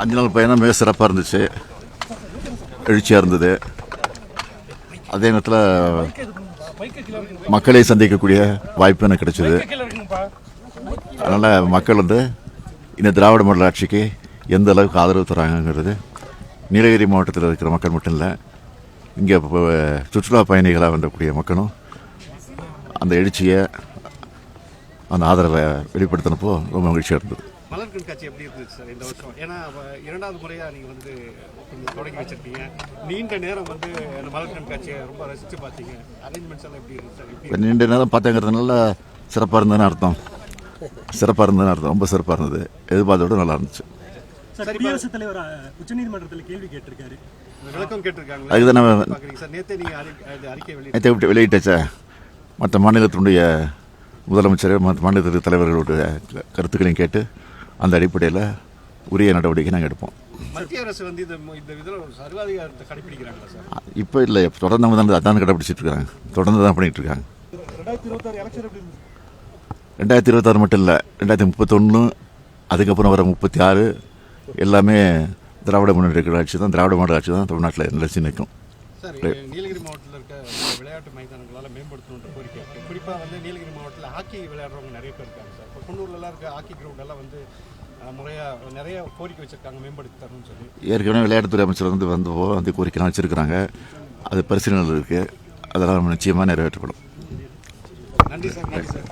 அஞ்சு நாள் பயணம் மிக சிறப்பாக இருந்துச்சு. எழுச்சியாக இருந்தது. அதே நேரத்தில் மக்களை சந்திக்கக்கூடிய வாய்ப்பு எனக்கு கிடைச்சது. அதனால் மக்கள் வந்து இந்த திராவிட மாடல் ஆட்சிக்கு எந்த அளவுக்கு ஆதரவு தராங்கங்கிறது நீலகிரி மாவட்டத்தில் இருக்கிற மக்கள் மட்டும் இல்லை இங்கே சுற்றுலா பயணிகளாக வந்தக்கூடிய மக்களும் அந்த எழுச்சியை அந்த ஆதரவை வெளிப்படுத்தினப்போ ரொம்ப மகிழ்ச்சியாக இருந்தது. மலர் கண்காட்சி எப்படி இருந்துச்சு சார் இந்த வருஷம்? ஏன்னா இரண்டாவது முறையாக நீங்கள் வந்து கொஞ்சம் தொடங்கி வச்சிருக்கீங்க. நீண்ட நேரம் வந்து அந்த மலர் கண்காட்சியை ரொம்ப ரசித்து பார்த்தீங்க. அரேஞ்ச்மெண்ட்ஸ் எல்லாம் எப்படி இருந்துச்சு சார்? நீண்ட நேரம் பார்த்தாங்கிறதுனால சிறப்பாக இருந்ததுன்னு அர்த்தம். சிறப்பாக இருந்ததுன்னு அர்த்தம். ரொம்ப சிறப்பாக இருந்தது. எதிர்பார்த்த விட நல்லா இருந்துச்சு. சார் குடியரசுத் தலைவர் உச்சநீதிமன்றத்தில் கேள்வி கேட்டிருக்காரு. விளக்கம் கேட்டிருக்காங்க நேற்றே நீங்கள் அறிக்கை வெளியிட்டு வெளியிட்டச்சே மற்ற மாநிலத்தினுடைய முதலமைச்சர் மற்ற மாநில தலைவர்களுடைய கருத்துக்களையும் கேட்டு அந்த அடிப்படையில் உரிய நடவடிக்கை நாங்கள் எடுப்போம். மத்திய அரசு வந்து இந்த இந்த இதில் ஒரு சர்வாதிகாரத்தை கடைபிடிக்கிறாங்களா சார்? இப்போ இல்லை தொடர்ந்து அவங்க தான் அதான் கடைப்பிடிச்சிட்டு இருக்காங்க தொடர்ந்து தான் பண்ணிட்டு இருக்காங்க ரெண்டாயிரத்தி இருபத்தாறு மட்டும் இல்லை ரெண்டாயிரத்தி முப்பத்தொன்று அதுக்கப்புறம் வர முப்பத்தி ஆறு எல்லாமே திராவிட முன்னேற்ற ஆட்சி தான் திராவிட மாடல் ஆட்சி தான் தமிழ்நாட்டில் நிலைச்சி நிற்கும். சார் நீலகிரி மாவட்டத்தில் இருக்க விளையாட்டு மைதானங்களால் மேம்படுத்தணுன்ற கோரிக்கை குறிப்பாக வந்து நீலகிரி மாவட்டத்தில் ஹாக்கி விளையாடுறவங்க நிறைய பேர் இருக்காங்க சார். இப்போ குன்னூர்லலாம் இருக்க ஹாக்கி கிரவுண்ட் எல்லாம் வந்து முறையாக நிறைய கோரிக்கை வச்சிருக்காங்க மேம்படுத்தி தரணும்னு சொல்லி. ஏற்கனவே விளையாட்டுத்துறை அமைச்சர் வந்து வந்து வந்து கோரிக்கைலாம் வச்சுருக்கிறாங்க. அது பரிசீலனையில் இருக்குது அதெல்லாம் நிச்சயமாக நிறைவேற்றப்படும். நன்றி சார் நன்றி சார்.